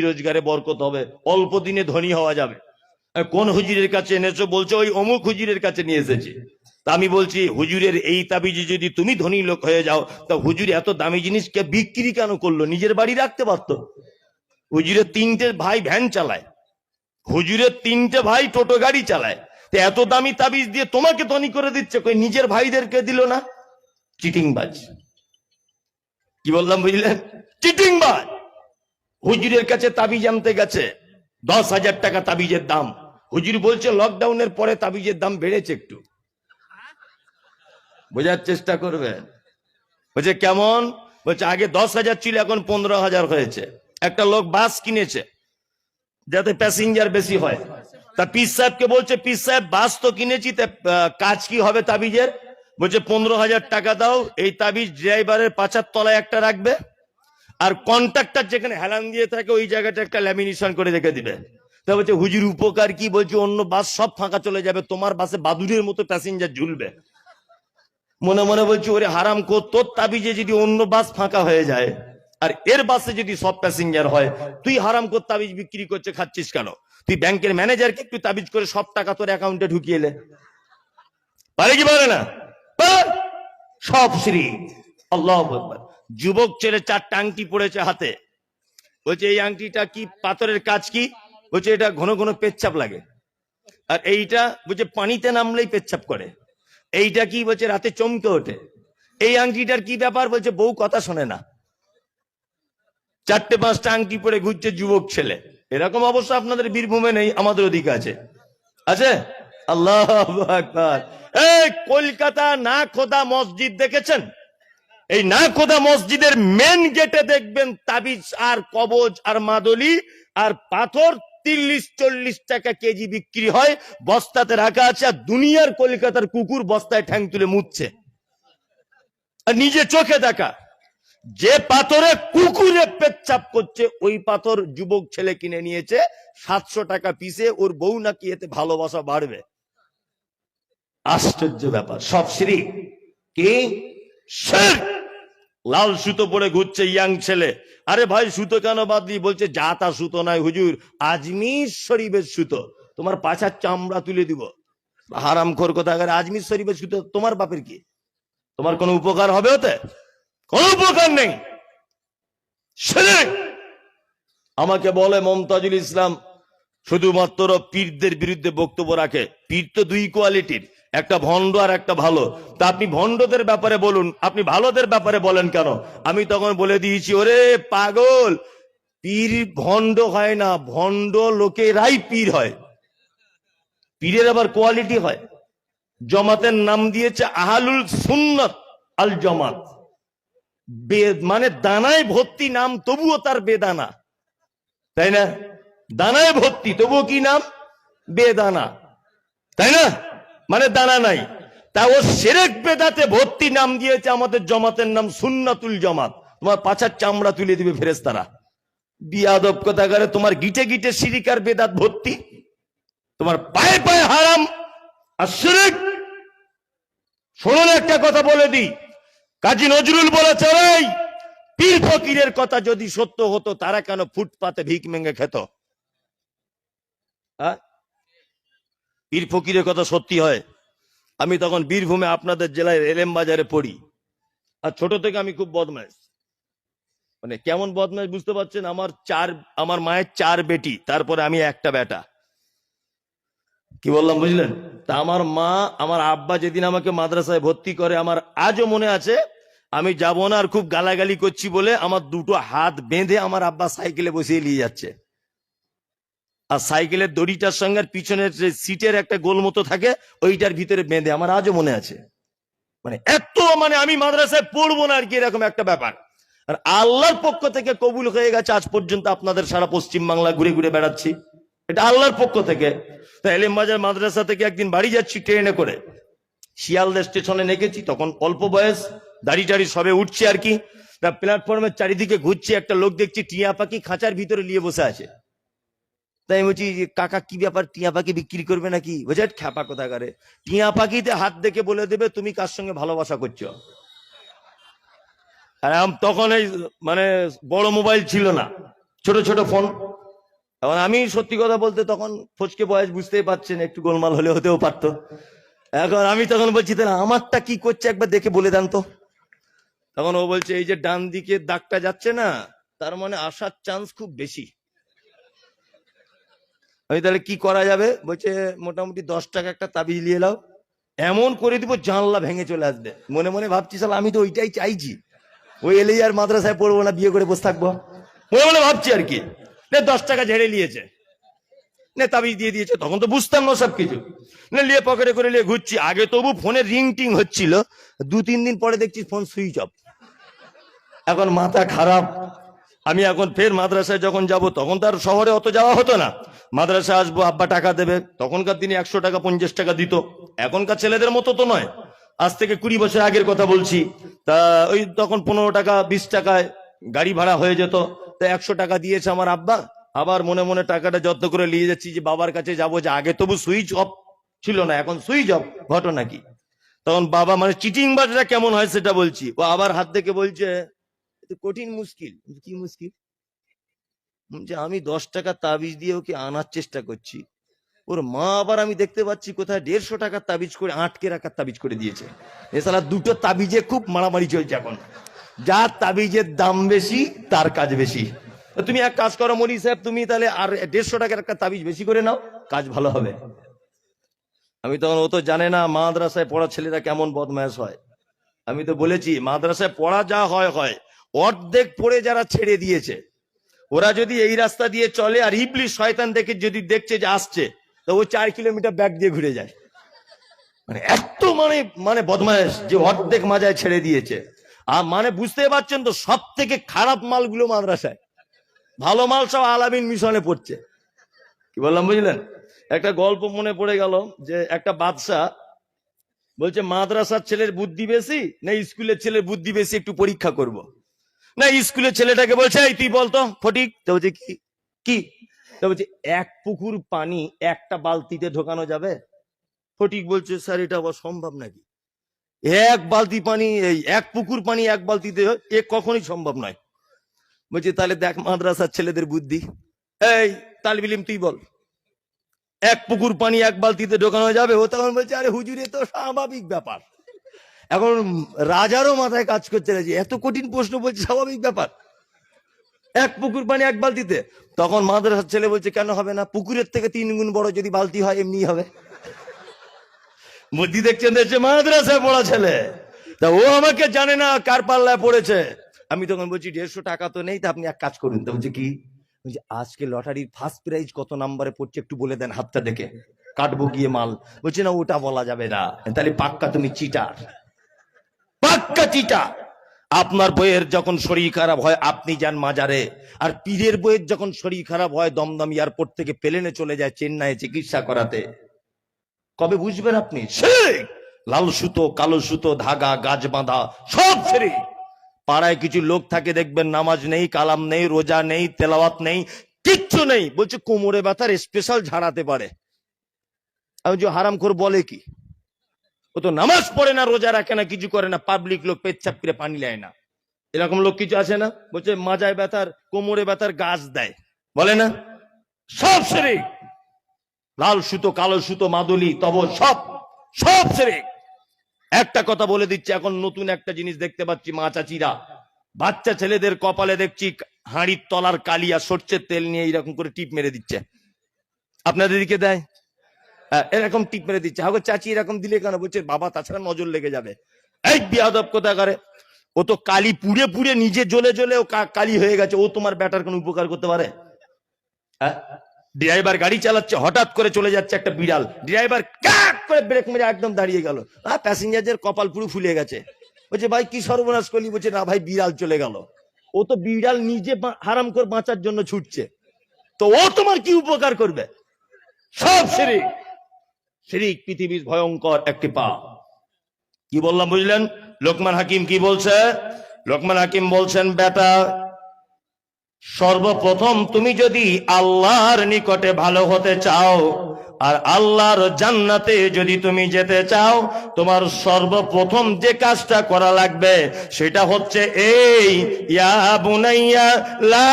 রোজগারে বরকত হবে, অল্প দিনে ধনী হওয়া যাবে। কোন হুজুরের কাছে এনেছো বলছো, ওই অমুক হুজুরের কাছে নিয়ে এসেছি। তা আমি বলছি, হুজুরের এই তাবিজে যদি তুমি ধনী লোক হয়ে যাও, তা হুজুর এত দামি জিনিসকে বিক্রি কেন করল? নিজের বাড়ি রাখতে পারতো? হুজুরের তিনটে ভাই ভ্যান চালায়। হুজুরের তিনটে ভাই টোটো গাড়ি চালায়। তো এত দামি তাবিজ দিয়ে তোমাকে ধনী করে দিচ্ছে, কই নিজের ভাইদেরকে দিল না? চিটিংবাজ। কি বললাম বুঝলেন চিটিংবাজ! হুজুরের কাছে তাবিজ আনতে গেছে। দশ হাজার টাকা তাবিজের দাম। হুজুর বলছে লকডাউনের পরে তাবিজের দাম বেড়েছে একটু। বোঝার চেষ্টা করবেন। বলছে, কেমন? বলছে, আগে দশ হাজার ছিল, এখন পনেরো হাজার হয়েছে। একটা লোক বাস কিনেছে, যাতে প্যাসেঞ্জার বেশি হয়। তা পিস সাহেবকে বলছে পিস সাহেব, বাস তো কিনেছি, তা কাজ কি হবে তাবিজের? বলছে, পনেরো হাজার টাকা দাও, এই তাবিজ ড্রাইভারের পাচার তলায় একটা রাখবে। আর কন্ট্রাক্টর যেখানে হেলান দিয়ে থাকে, ওই জায়গাটা একটা ল্যামিনেশন করে রেখে দিবে। তা বলছে, হুজুর, উপকার কি? বলছে, অন্য বাস সব ফাঁকা চলে যাবে, তোমার বাসে বাদুরের মতো প্যাসেঞ্জার ঝুলবে। মনে মনে বলছি, ওরে হারাম কো, তোর তাবিজে যদি অন্য বাস ফাঁকা হয়ে যায়, আর এর বাসে যদি সব প্যাসেঞ্জার হয়, তুই হারাম কর তাবিজ বিক্রি করছে, খাচ্ছিস কেন? তুই ব্যাংকের ম্যানেজারকে একটু তাবিজ করে সব টাকা তোর অ্যাকাউন্টে ঢুকিয়ে এলে পারে কি পারে না? সব শ্রী আল্লাহ। যুবক ছেলে চারটা আংটি পড়েছে হাতে। বলছে, এই আংটিটা কি পাথরের কাজ কি? বলছে, এটা ঘন ঘন পেচ্ছাপ লাগে। আর এইটা, বলছে, পানিতে নামলেই পেচ্ছাপ করে। এইটা কি, বলছে, রাতে চমকে ওঠে। এই আংটিটার কি ব্যাপার? বলছে, বউ কথা শোনে না। চারটে পাঁচটা আংটি পরে ঘুরছে যুবক ছেলে। এরকম অবস্থা আপনাদের বীরভূমে নেই, আমাদের ওদিকে আছে। আছে? আল্লাহ কলকাতা না খোদা মসজিদ দেখেছেন? এই না খোদা মসজিদের মেন গেটে দেখবেন তাবিজ আর কবজ আর মাদলি আর পাথর তিরিশ চল্লিশ টাকা কেজি বিক্রি হয়, বস্তাতে রাখা আছে আর দুনিয়ার কলকাতার কুকুর বস্তায় ঠ্যাং তুলে মুতছে আর নিজে চোখে দেখা, যে পাথরে কুকুরে পেচ্ছাপ করছে, ওই পাথর যুবক ছেলে কিনে নিয়েছে, সাতশো টাকা পিসে ওর বউ নাকি এতে ভালোবাসা বাড়বে। আশ্চর্য ব্যাপার, সব শ্রী কি? শিরক। লাল সুতো পরে ঘুরছে ইয়াং ছেলে। আরে ভাই, সুতো কেন বাদ দিয়ে বলছে, যা তা সুতো নাই হুজুর, আজমির শরীফের সুতো। তোমার পাছার চামড়া তুলে দিব। হারাম খোর কথা আজমির শরীফের সুতো, তোমার বাপের কি? তোমার কোনো উপকার হবে ওতে? কোনো উপকার নেই। আমাকে বলে মমতাজুল ইসলাম, শুধুমাত্র পীরদের বিরুদ্ধে বক্তব্য রাখে। পীর তো দুই কোয়ালিটির একটা ভণ্ড আর একটা ভালো। তা আপনি ভণ্ডদের ব্যাপারে বলুন, আপনি ভালোদের ব্যাপারে বলেন কেন? আমি তখন বলে দিয়েছি, ওরে পাগল, পীর ভণ্ড হয় না, ভণ্ড লোকেরাই পীর হয়। পীরের আবার কোয়ালিটি হয়। জমাতের নাম দিয়েছে আহালুল সুন্নত আল জমাত। মানে দানায় ভর্তি নাম, তবুও তার বেদানা। তাই না? দানায় ভর্তি, তবুও কি নাম? বেদানা। তাই না? মানে দানা নাই। তা ও সেরেক বেদাতে ভর্তি নাম দিয়েছে আমাদের জমাতের নাম সুন্নাতুল জমাত। তোমার পাছার চামড়া তুলে দিবে ফেরেস্তারা বিয়াদব কথা করে তোমার গিটে গিটে সিরিকার বেদাত ভর্তি। তোমার পায়ে পায়ে হারাম। আর শিরিক শুনুন একটা কথা বলে দি কাজী নজরুল বলেছে এই পীর ফকিরের কথা যদি সত্য হতো, তারা কেন ফুটপাতে ভিক মেঙ্গে খেত? আ? পীর ফকিরের কথা সত্যি হয়। আমি তখন বীরভূমে আপনাদের জেলায় রেলেম বাজারে পড়ি। আর ছোট থেকে আমি খুব বদমাইশ। মানে কেমন বদমাইশ বুঝতে পারছেন? আমার চার, আমার মায়ের চার বেটি, তারপরে আমি একটা বেটা। কি বললাম, বুঝলেন? তা আমার মা, আমার আব্বা যেদিন আমাকে মাদ্রাসায় ভর্তি করে, আমার আজও মনে আছে, আমি যাব না আর খুব গালাগালি করছি বলে আমার দুটো হাত বেঁধে আমার আব্বা সাইকেলে বসিয়ে নিয়ে যাচ্ছে। আর সাইকেলের দড়িটার সঙ্গে পিছনের যে সিটের একটা গোল মতো থাকে, ওইটার ভিতরে বেঁধে। আমার আজও মনে আছে। মানে এত মানে আমি মাদ্রাসায় পড়ব না আর কি এরকম একটা ব্যাপার। আর আল্লাহর পক্ষ থেকে কবুল হয়ে গেছে, আজ পর্যন্ত আপনাদের সারা পশ্চিম বাংলা ঘুরে ঘুরে বেড়াচ্ছি। এটা আল্লাহর পক্ষ থেকে। তো এলিমবাজার মাদ্রাসা থেকে একদিন বাড়ি যাচ্ছি ট্রেনে করে। শিয়ালদা স্টেশনে নেমেছি তখন অল্প বয়স, দাড়ি টাড়ি সবে উঠছে আর কি। তা প্ল্যাটফর্মের চারিদিকে ঘুরছি, একটা লোক দেখছি টিয়া পাখি খাঁচার ভিতরে নিয়ে বসে আছে। তাই আমি বলছি কাকা, কি ব্যাপার? টিয়া পাখি বিক্রি করবে নাকি? বুঝে খ্যাপা কোথা করে টিয়া পাখিতে হাত দেখে বলে দেবে তুমি কার সঙ্গে ভালোবাসা করছ। আর তখন এই মানে বড় মোবাইল ছিল না, ছোট ছোট ফোন। এখন আমি সত্যি কথা বলতে তখন ফচকে বয়স বুঝতেই পারছেন, একটু গোলমাল হলে হতেও পারতো। এখন আমি তখন বলছি, তাহলে আমারটা কি করছে? একবার দেখে বলে দেন তো। তখন ও বলছে, এই যে ডান দিকে দাগটা যাচ্ছে না, তার মানে আসার চান্স খুব বেশি। আমি তাহলে কি করা যাবে? বলছে, মোটামুটি দশ টাকা একটা তাবিজ নিয়ে নাও। এমন করে দিব জানলা ভেঙে চলে আসবে। মনে মনে ভাবছি সাল আমি তো ওইটাই চাইছি। ওই এলেই আর মাদ্রাসায় পড়ব না, বিয়ে করে বসে থাকব। মনে মনে ভাবছি আর কি। নে, দশ টাকা ঝেড়ে নিয়েছে। নে তাবিজ দিয়ে দিয়েছে। তখন তো বুঝতাম না সব কিছু। না, নিয়ে পকেটে করে নিয়ে ঘুরছি। আগে তবু ফোনে রিং টিং হচ্ছিল। দু, তিন দিন পরে দেখছি ফোন সুইচ অফ। এখন মাথা খারাপ। আমি এখন ফের মাদ্রাসায় যখন যাব, তখন তো আর শহরে অত যাওয়া হতো না। মাদ্রাসায় আসব আব্বা টাকা দেবে। তখনকার দিনে একশো টাকা, পঞ্চাশ টাকা দিত। এখনকার ছেলেদের মতো তো নয়। আজ থেকে কুড়ি বছর আগের কথা বলছি। তা ওই তখন পনেরো টাকা, বিশ টাকায় গাড়ি ভাড়া হয়ে যেত। তা একশো টাকা দিয়েছে আমার আব্বা। আবার মনে মনে টাকাটা যত্ন করে নিয়ে যাচ্ছি যে, বাবার কাছে যাব যে, আগে তবু সুইচ অফ ছিল না, এখন সুইচ অফ, ঘটনা কি? তখন বাবা মানে চিটিং বাজটা কেমন হয় সেটা বলছি। ও আবার হাত থেকে বলছে, "এ তো কঠিন মুশকিল। কি মুশকিল? যে আমি দশ টাকা তাবিজ দিয়ে ওকে আনার চেষ্টা করছি। ওর মা আবার আমি দেখতে পাচ্ছি কোথায় দেড়শো টাকার তাবিজ করে আটকে রাখার তাবিজ করে দিয়েছে। এছাড়া দুটো তাবিজে খুব মারামারি চলছে এখন। যার তাবিজের দাম বেশি, তার কাজ বেশি। তুমি এক কাজ করো মনি সাহেব, তুমি তাহলে আর দেড়শো টাকার একটা তাবিজ বেশি করে নাও, কাজ ভালো হবে। আমি তখন, ও তো জানে না মাদ্রাসায় পড়া ছেলেরা কেমন বদমাস হয়। আমি তো বলেছি, মাদ্রাসায় পড়া যা হয় হয়। অর্ধেক পড়ে যারা ছেড়ে দিয়েছে। ওরা যদি এই রাস্তা দিয়ে চলে আর ইবলি শয়তান দেখে যদি দেখছে যে আসছে, তো ও চার কিলোমিটার ব্যাগ দিয়ে ঘুরে যায়। মানে এত মানে মানে বদমাস যে অর্ধেক মাজায় ছেড়ে দিয়েছে। আর মানে বুঝতে পারছেন তো সব থেকে খারাপ মালগুলো মাদ্রাসায়। ভালো মাল সব আলামিন মিশনে পড়ছে। কি বললাম, বুঝলেন? একটা গল্প মনে পড়ে গেল যে একটা বাদশাহ বলছে, মাদ্রাসার ছেলের বুদ্ধি বেশি, না স্কুলের ছেলের বুদ্ধি বেশি একটু পরীক্ষা করব। না স্কুলের ছেলেটাকে বলছে, এই, তুই বলতো ফটিক। তো বলছে, কি কি? তো বলছে, এক পুকুর পানি একটা বালতিতে ঢোকানো যাবে? ফটিক বলছে, স্যার, এটা আবার সম্ভব নাকি? এক বালতি পানি, এই, এক পুকুর পানি এক বালতিতে, এ কখনোই সম্ভব নয়। বলছে, তাহলে দেখ মাদ্রাসার ছেলেদের বুদ্ধি। এই তালবিলিম তুই বল। এক পুকুর পানি এক বালতিতে ঢোকানো যাবে? ও তখন বলছে, আরে, হুজুরে তো স্বাভাবিক ব্যাপার। এখন রাজারও মাথায় কাজ না যে এত কঠিন প্রশ্ন বলছে, স্বাভাবিক ব্যাপার। এক পুকুর পানি, এক বালতিতে। তখন মাদ্রাসার ছেলে বলছে, কেন হবে না? পুকুরের থেকে তিন গুণ বড় যদি বালতি হয় এমনি হবে। বুদ্ধি দেখছেন দেখছে মাদ্রাসায় পড়া ছেলে। তা ও আমাকে জানে না কার পাল্লায় পড়েছে। আমি তখন বলছি, দেড়শো টাকা তো নেই, তা আপনি এক কাজ করুন। তো বলছে, কি? বলছে, আজকে লটারির ফার্স্ট প্রাইজ কত নাম্বারে পড়ছে একটু বলে দেন হাতটা দেখে। কাটবো গিয়ে মাল। বলছে, না, ওটা বলা যাবে না। তাহলে পাক্কা তুমি চিটার পাক্কা চিটার আপনার বইয়ের যখন শরীর খারাপ হয়, আপনি যান মাজারে। আর পীরের বইয়ের যখন শরীর খারাপ হয়, দমদম এয়ারপোর্ট থেকে প্লেনে চলে যায় চেন্নাইয়ে চিকিৎসা করাতে। কবে বুঝবেন আপনি? সেই লাল সুতো, কালো সুতো, ধাগা, গাছ বাঁধা, সব ছেড়ে। পাড়ায় কিছু লোক থাকে, দেখবেন নামাজ নেই, কালাম নেই, রোজা নেই, তেলাওয়াত নেই, কিচ্ছু নেই। বলছে, কোমরে ব্যথার স্পেশাল ঝাড়াতে পারে। আমি যে হারাম করে বলে কি? ও তো নামাজ পড়ে না, রোজা রাখে না, কিছু করে না পাবলিক লোক পেচ্ছাপ করে পানি নেয় না। এরকম লোক কিছু আছে না? বলছে, মাজায় ব্যথার, কোমরে ব্যথার গাছ দেয়। বলে না? সব সেরে লাল সুতো, কালো সুতো, মাদুলি তব সব সব সেরে একটা কথা বলে দিচ্ছে, এখন নতুন একটা জিনিস দেখতে পাচ্ছি, মা চাচিরা। বাচ্চা ছেলেদের কপালে দেখছি, হাঁড়ির তলার কালিয়া সর্ষের তেল নিয়ে এরকম করে টিপ মেরে দিচ্ছে। আপনাদের দিকে দেয়? এরকম টিপ মেরে দিচ্ছে। হাগো চাচি এরকম দিলে কেন? বলছে, বাবা, তাছাড়া নজর লেগে যাবে। এই বিয়াদব কোথা করে ও তো কালি পুড়ে পুড়ে নিজে জ্বলে জ্বলে ও কালি হয়ে গেছে। ও তোমার ব্যাটার কোনো উপকার করতে পারে? হ্যাঁ? ড্রাইভার গাড়ি চালাচ্ছে, হঠাৎ করে চলে যাচ্ছে একটা বিড়াল। ড্রাইভার ক্যাক করে ব্রেক মেরে একদম দাঁড়িয়ে গেল। আর প্যাসেঞ্জারদের কপাল পুরো ফুলে গেছে। বলছে, ভাই, কি সর্বনাশ করলি? বলছে, না ভাই, বিড়াল চলে গেল। ও তো বিড়াল নিজে হারাম করে বাঁচার জন্য ছুটছে। তো ও তোমার কি উপকার করবে? সব শিরিক শিরিক পৃথিবীর ভয়ঙ্কর একটি পা কি বললাম, বুঝলেন? লোকমান হাকিম কি বলছে? লোকমান হাকিম বলছেন, বেটা, সর্বপ্রথম তুমি যদি আল্লাহর নিকটে ভালো হতে চাও, আর আল্লাহর জান্নাতে যদি তুমি যেতে চাও, তোমার সর্বপ্রথম যে কাজটা করা লাগবে, সেটা হচ্ছে এই, ইয়া বুনাইয়া, লা